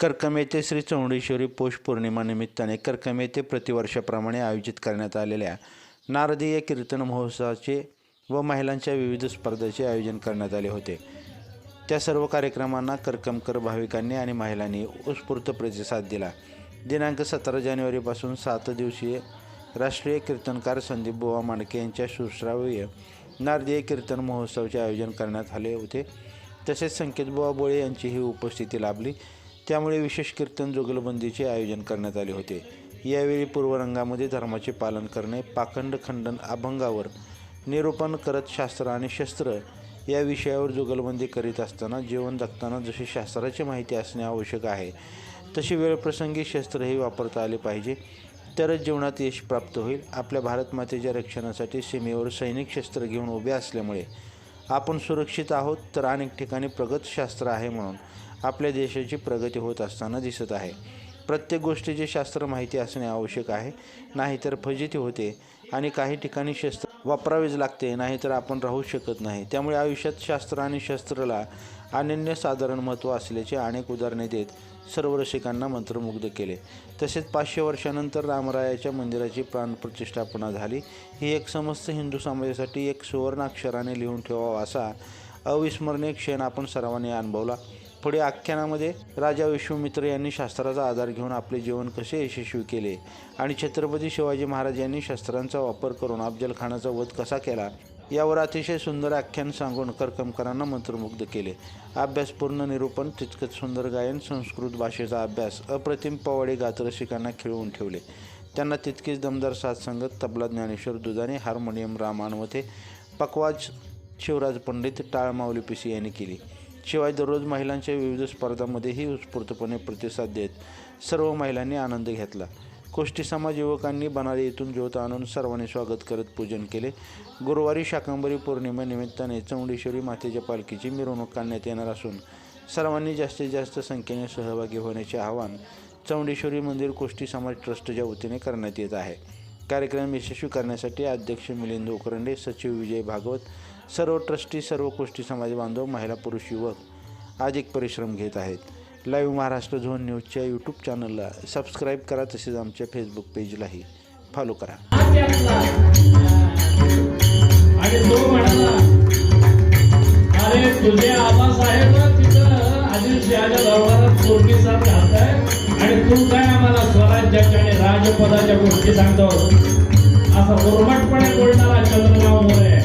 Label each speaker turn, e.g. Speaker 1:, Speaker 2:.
Speaker 1: कर्कम येथे श्री चौंडेश्वरी पौष पौर्णिमा निमित्ताने कर्कम येथे प्रतिवर्षाप्रमाणे आयोजित करण्यात आलेल्या नारदीय कीर्तन महोत्सवाचे व महिलांच्या विविध स्पर्धेचे आयोजन करण्यात आले होते. त्या सर्व कार्यक्रमांना करकमकर भाविकांनी आणि महिलांनी उत्स्फूर्त प्रतिसाद दिला. दिनांक सतरा जानेवारीपासून सात दिवसीय राष्ट्रीय कीर्तनकार संदीप बुवा मांडके यांच्या सुश्राव्य नारदीय कीर्तन महोत्सवाचे आयोजन करण्यात आले होते. तसेच संकेत बुवा बोळे यांचीही उपस्थिती लाभली. त्यामुळे विशेष कीर्तन जुगलबंदीचे आयोजन करण्यात आले होते. यावेळी पूर्वरंगामध्ये धर्माचे पालन करणे पाखंड खंडन अभंगावर निरूपण करत शास्त्र आणि शस्त्र या विषयावर जुगलबंदी करीत असताना जीवन जगताना जशी शास्त्राची माहिती असणे आवश्यक आहे तशी वेळप्रसंगी शस्त्रही वापरता आले पाहिजे. तरच जीवनात यश प्राप्त होईल. आपल्या भारत मातेच्या रक्षणासाठी सीमेवर सैनिक शस्त्र घेऊन उभे असल्यामुळे आपण सुरक्षित आहोत तर अनेक ठिकाणी प्रगत शास्त्र आहे म्हणून आपल्या देशाची प्रगती होत असताना दिसत आहे. प्रत्येक गोष्टीचे शास्त्र माहिती असणे आवश्यक आहे. नाहीतर फजिती होते आणि काही ठिकाणी शस्त्र वापरावेच लागते नाहीतर आपण राहू शकत नाही. त्यामुळे आयुष्यात शास्त्र आणि शस्त्राला अनन्यसाधारण महत्त्व असल्याचे अनेक उदाहरणे देत सर्व रसिकांना मंत्रमुग्ध केले. तसेच पाचशे वर्षानंतर रामरायाच्या मंदिराची प्राणप्रतिष्ठापना झाली. ही एक समस्त हिंदू समाजासाठी एक सुवर्णाक्षराने लिहून ठेवावा असा अविस्मरणीय क्षण आपण सर्वांनी अनुभवला. पुढे आख्यानामध्ये राजा विश्वामित्र यांनी शास्त्राचा आधार घेऊन आपले जीवन कसे यशस्वी केले? आणि छत्रपती शिवाजी महाराज यांनी शस्त्रांचा वापर करून अफजलखानाचा वध कसा केला? यावर अतिशय सुंदर आख्यान सांगून करकमकरांना मंत्रमुग्ध केले. अभ्यासपूर्ण निरूपण तितकंच सुंदर गायन संस्कृत भाषेचा अभ्यास अप्रतिम पवाडे गात रसिकांना खिळवून ठेवले. त्यांना तितकीच दमदार साथसंगत तबला ज्ञानेश्वर दुधाने हार्मोनियम रामानवते पकवाज शिवराज पंडित टाळमावली पिसी यांनी केली. शिवाय दररोज महिलांच्या विविध स्पर्धांमध्येही उत्स्फूर्तपणे प्रतिसाद देत सर्व महिलांनी आनंद घेतला. कोष्टी समाज युवकांनी बनाली येथून ज्योत आणून सर्वांनी स्वागत करत पूजन केले. गुरुवारी शाकंबरी पौर्णिमेनिमित्ताने चौंडेश्वरी मातेच्या पालखीची मिरवणूक काढण्यात येणार असून सर्वांनी जास्तीत जास्त संख्येने सहभागी होण्याचे आवाहन चौंडेश्वरी मंदिर कोष्टी समाज ट्रस्टच्या वतीने करण्यात येत आहे. कार्यक्रम यशस्वी करण्यासाठी अध्यक्ष मिलिंद उकरंडे सचिव विजय भागवत सर्व ट्रस्टी सर्व गोष्टी समाज बांधव महिला पुरुष युवक आज एक परिश्रम घेत आहेत. लाईव्ह महाराष्ट्र झोन न्यूजच्या यूट्यूब चॅनलला सबस्क्राईब करा तसेच आमच्या फेसबुक पेजलाही फॉलो करा.
Speaker 2: आणि अरे तुझे आबासाहेब तिथं आदिलशहाच्या दरबारात चोरटी घालताय आणि तू काय आम्हाला स्वराज्याच्या आणि राजपदाच्या गोष्टी सांगतो असं उर्मटपणे बोलणारा चंद्रराव मोरे.